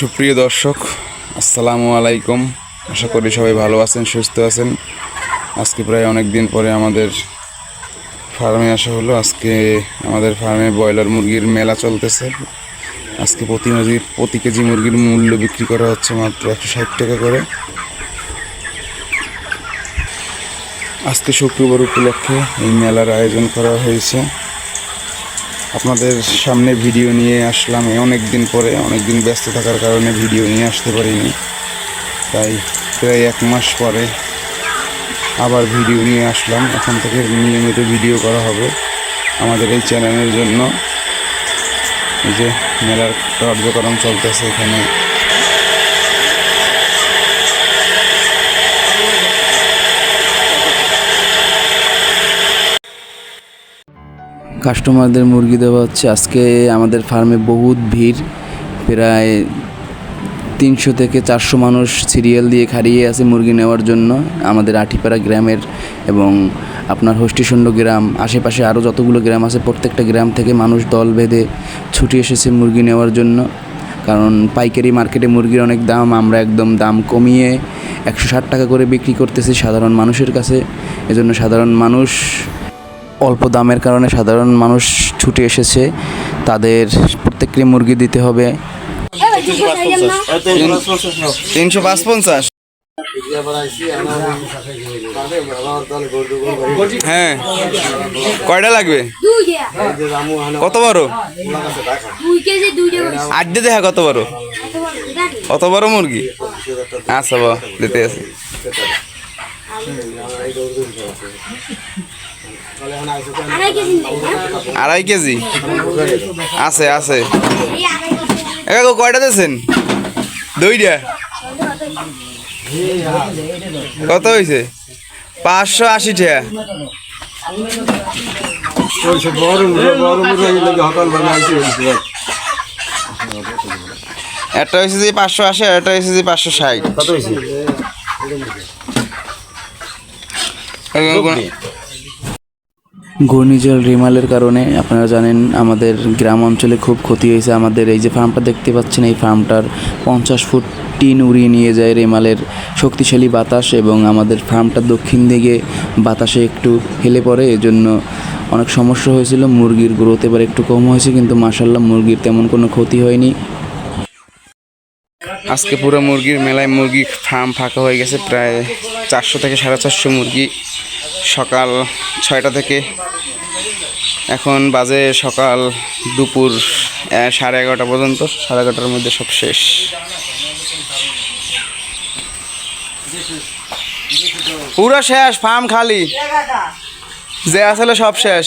সুপ্রিয় দর্শক, আসসালামু আলাইকুম। আশা করি সবাই ভালো আছেন, সুস্থ আছেন। আজকে প্রায় অনেক দিন পরে আমাদের ফার্মে আসা হলো। আজকে আমাদের ফার্মে ব্রয়লার মুরগির মেলা চলতেছে। আজকে প্রতি মুরগির প্রতি কেজি মুরগির মূল্য বিক্রি করা হচ্ছে মাত্র একশো ষাট টাকা করে। আজকে শুক্রবার উপলক্ষে এই মেলার আয়োজন করা হয়েছে। আপনাদের সামনে ভিডিও নিয়ে আসলাম। অনেক দিন পরে অনেক দিন ব্যস্ত থাকার কারণে ভিডিও নিয়ে আসতে পারিনি। তাই প্রায় এক মাস পরে আবার ভিডিও নিয়ে আসলাম। এখন থেকে নিয়মিত ভিডিও করা হবে আমাদের এই চ্যানেলের জন্য। যে মেলার কার্যক্রম চলতেছে এখানে। কাস্টমারদের মুরগি দেওয়া হচ্ছে। আজকে আমাদের ফার্মে বহুত ভিড়। প্রায় তিনশো থেকে চারশো মানুষ সিরিয়াল দিয়ে খাড়িয়ে আছে মুরগি নেওয়ার জন্য। আমাদের আঠিপাড়া গ্রামের এবং আপনার হস্টিশণ্ড গ্রাম, আশেপাশে আরও যতগুলো গ্রাম আছে, প্রত্যেকটা গ্রাম থেকে মানুষ দল বেঁধে ছুটে এসেছে মুরগি নেওয়ার জন্য। কারণ পাইকারি মার্কেটে মুরগির অনেক দাম, আমরা একদম দাম কমিয়ে একশো ষাট টাকা করে বিক্রি করতেছি সাধারণ মানুষের কাছে। এজন্য সাধারণ মানুষ অল্প দামের কারণে সাধারণ মানুষ ছুটে এসেছে। তাদের প্রত্যেককে মুরগি দিতে হবে। তিনশো পাঁচ পঞ্চাশ হ্যাঁ। কয়টা লাগবে? কত বড়? আড্ডে দেখা কত বড়? কত বড় মুরগি? আচ্ছা বা দিতে আছে। আড়াই কেজি? আছে আছে। একা কয়টা দিয়েছেন? দুইটা। কত হয়েছে? পাঁচশো আশি টাকা। একটা হয়েছে যে পাঁচশো আশি আর একটা হয়েছে যে পাঁচশো ষাট। কত হয়েছে? ঘূর্ণিঝড় রিমালের কারণে আপনারা জানেন আমাদের গ্রাম অঞ্চলে খুব ক্ষতি হয়েছে। আমাদের এই যে ফার্মটা দেখতে পাচ্ছেন, এই ফার্মটার পঞ্চাশ ফুট টিন উড়িয়ে নিয়ে যায় রেমালের শক্তিশালী বাতাস এবং আমাদের ফার্মটা দক্ষিণ দিকে বাতাসে একটু হেলে পড়ে। এজন্য অনেক সমস্যা হয়েছিল, মুরগির গ্রোথ এবার একটু কম হয়েছে, কিন্তু মাসাল্লাহ মুরগির তেমন কোনো ক্ষতি হয়নি। আজকে পুরো মুরগির মেলায় মুরগি ফার্ম ফাঁকা হয়ে গেছে, প্রায় চারশো থেকে সাড়ে চারশো মুরগি সকাল ছয়টা থেকে। এখন বাজে সকাল দুপুর সাড়ে এগারোটা পর্যন্ত, সাড়ে এগারোটার মধ্যে সব শেষ। পুরো শেষ ফার্ম খালি। যে আসলে সব শেষ।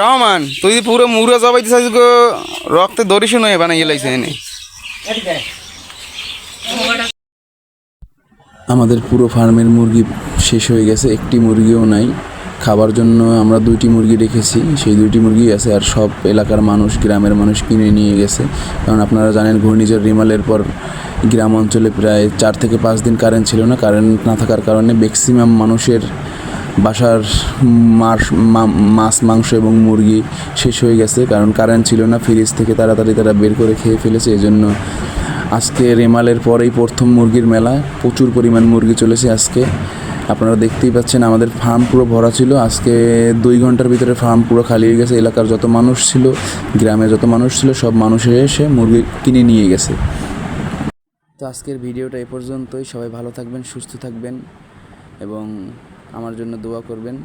রহমান, তুই পুরো মুরা গো, রক্তে দড়ি শুনে বানাই লাইছে এনে। আমাদের পুরো ফার্মের মুরগি শেষ হয়ে গেছে, একটি মুরগিও নাই। খাবার জন্য আমরা দুইটি মুরগি রেখেছি। সেই দুইটি মুরগি আছে আর সব এলাকার মানুষ, গ্রামের মানুষ কিনে নিয়ে গেছে। কারণ আপনারা জানেন, ঘূর্ণিঝড় রিমালের পর গ্রাম অঞ্চলে প্রায় চার থেকে পাঁচ দিন কারেন্ট ছিল না। কারেন্ট না থাকার কারণে ম্যাক্সিমাম মানুষের বাসার মাস মাছ, মাংস এবং মুরগি শেষ হয়ে গেছে। কারণ কারেন্ট ছিল না ফ্রিজ থেকে তাড়াতাড়ি তারা বের করে খেয়ে ফেলেছে। এই জন্য আজকে রেমালের পরেই প্রথম মুরগির মেলা প্রচুর পরিমাণ মুরগি চলেছে আজকে। আপনারা দেখতেই পাচ্ছেন, আমাদের ফার্ম পুরো ভরা ছিল। আজকে দুই ঘণ্টার ভিতরে ফার্ম পুরো খালি হয়ে গেছে। এলাকার যত মানুষ ছিল গ্রামে যত মানুষ ছিল, সব মানুষের এসে মুরগি কিনে নিয়ে গেছে। তো আজকের ভিডিওটা এ পর্যন্তই। সবাই ভালো থাকবেন, সুস্থ থাকবেন এবং আমার জন্য দোয়া করবেন।